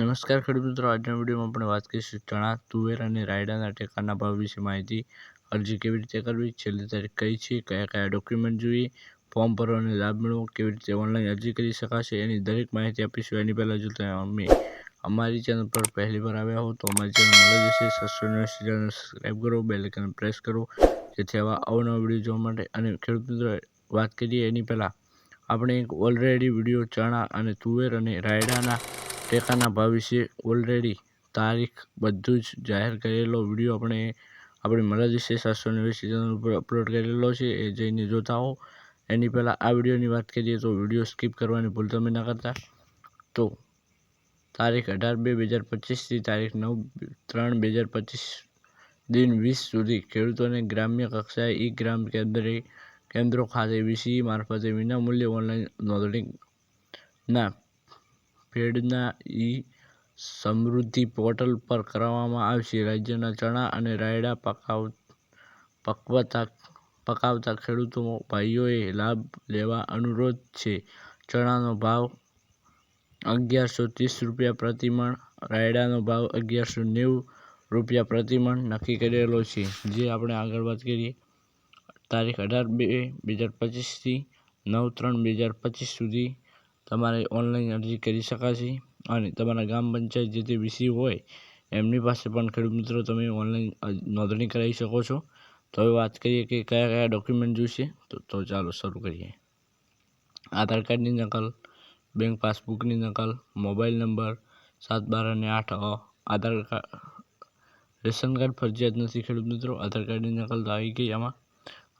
નમસ્કાર ખેડૂત મિત્રો, આજના વિડીયોમાં આપણે વાત કરીશું ચણા, તુવેર અને રાયડાના ટેકાના ભાવ વિશે માહિતી. અરજી કેવી રીતે કરવી? છેલ્લી તારીખ કઈ છે? કયા કયા ડોક્યુમેન્ટ જોઈએ? ફોર્મ ભરો અને લાભ મેળવો? કેવી રીતે ઓનલાઈન અરજી કરી શકાશે? એની દરેક માહિતી આપીશું. એની પહેલાં જો તમે અમારી ચેનલ પર પહેલી વાર આવ્યા હો તો અમારી ચેનલ મળી જશે. સબસ્ક્રાઈબ ચેનલ સબસ્ક્રાઈબ કરો બેલ આઇકન પ્રેસ કરો, જેથી આવા અવનવા વીડિયો જોવા માટે. અને ખેડૂત મિત્રો, વાત કરીએ એની પહેલાં. આપણે એક ઓલરેડી વીડિયો ચણા અને તુવેર અને રાયડાના ટેકાના ભાવ વિશે ઓલરેડી તારીખ બધું જ જાહેર કરેલો વીડિયો આપણે આપણી મરજી છે સાતસો ચેનલ ઉપર અપલોડ કરેલો છે, એ જઈને જોતા હો એની પહેલાં આ વિડીયોની વાત કરીએ તો વીડિયો સ્કીપ કરવાની ભૂલ તમે ના કરતા. તો તારીખ અઢાર બે બે હજાર પચીસથી તારીખ નવ ત્રણ બે હજાર પચીસ દિન વીસ સુધી ખેડૂતોને ગ્રામ્ય કક્ષાએ ઈ ગ્રામ કેન્દ્રે કેન્દ્રો ખાતે વીસી મારફતે વિનામૂલ્યે ઓનલાઈન નોંધણીના ફેડના ઈ સમૃદ્ધિ પોર્ટલ પર કરાવવામાં આવશે. રાજ્યના ચણા અને રાયડા પકાવ, પકવતા, પકાવતા ખેડૂતો ભાઈઓએ લાભ લેવા અનુરોધ છે. ચણાનો ભાવ અગિયારસો ત્રીસ રૂપિયા પ્રતિ મણ રાયડાનો ભાવ અગિયારસો નેવું રૂપિયા પ્રતિ મણ નક્કી કરેલો છે. જે આપણે આગળ વાત કરીએ, તારીખ અઢાર બે બે હજાર પચીસથી નવ ત્રણ બે હજાર પચીસ સુધી તમારે ઓનલાઈન અરજી કરી શકાશે અને તમારા ગામ પંચાયત જે તે વીસી હોય, એમની પાસે પણ ખેડૂત મિત્રો તમે ઓનલાઈન નોંધણી કરાવી શકો છો. તો હવે વાત કરીએ કે કયા કયા ડોક્યુમેન્ટ જોઈશે, તો તો ચાલો શરૂ કરીએ. આધાર કાર્ડની નકલ, બેંક પાસબુકની નકલ, મોબાઈલ નંબર, સાત બાર અને આઠ આધાર કાર્ડ રેશન કાર્ડ ફરજિયાત નથી ખેડૂત મિત્રો, આધાર કાર્ડની નકલ તો આવી ગઈ આમાં.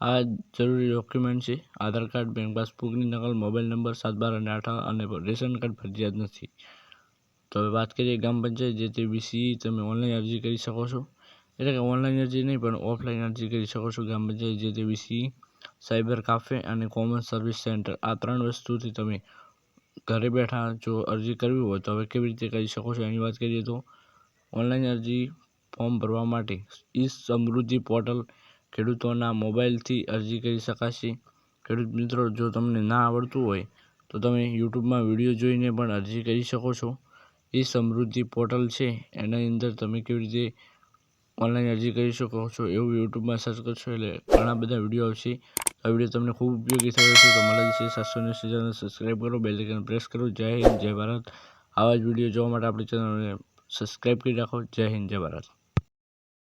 આ જરૂરી ડોક્યુમેન્ટ છે. આધાર કાર્ડ, બેંક પાસબુકની નકલ, મોબાઈલ નંબર સાત બાર અને આઠ અને રેશન કાર્ડ ફરજિયાત નથી. તો હવે વાત કરીએ ગ્રામ પંચાયત, જે તે સી તમે ઓનલાઈન અરજી કરી શકો છો. એટલે કે ઓનલાઈન અરજી નહીં, પણ ઓફલાઈન અરજી કરી શકો છો ગ્રામ પંચાયત, જે તે સી સાયબર કાફે અને કોમન સર્વિસ સેન્ટર. આ ત્રણ વસ્તુથી તમે ઘરે બેઠા જો અરજી કરવી હોય તો હવે કેવી રીતે કરી શકો છો એની વાત કરીએ તો, ઓનલાઈન અરજી ફોર્મ ભરવા માટે ઈ સમૃદ્ધિ પોર્ટલ ખેડૂતોના મોબાઈલથી અરજી કરી શકાશે. ખેડૂત મિત્રો, જો તમને ના આવડતું હોય, તો તમે યુટ્યુબમાં વીડિયો જોઈને પણ અરજી કરી શકો છો. એ સમૃદ્ધિ પોર્ટલ છે. એના અંદર તમે કેવી રીતે ઓનલાઈન અરજી કરી શકો છો એવું યુટ્યુબમાં સર્ચ કરશો એટલે ઘણા બધા વીડિયો આવશે. આ વીડિયો તમને ખૂબ ઉપયોગી થયો છે તો મળે છે. સાતસો ને સબસ્ક્રાઈબ કરો બેલ આઇકન પ્રેસ કરો. જય હિન્દ, જય ભારત. આવા જ વીડિયો જોવા માટે આપણી ચેનલને સબસ્ક્રાઈબ કરી રાખો. જય હિન્દ, જય ભારત.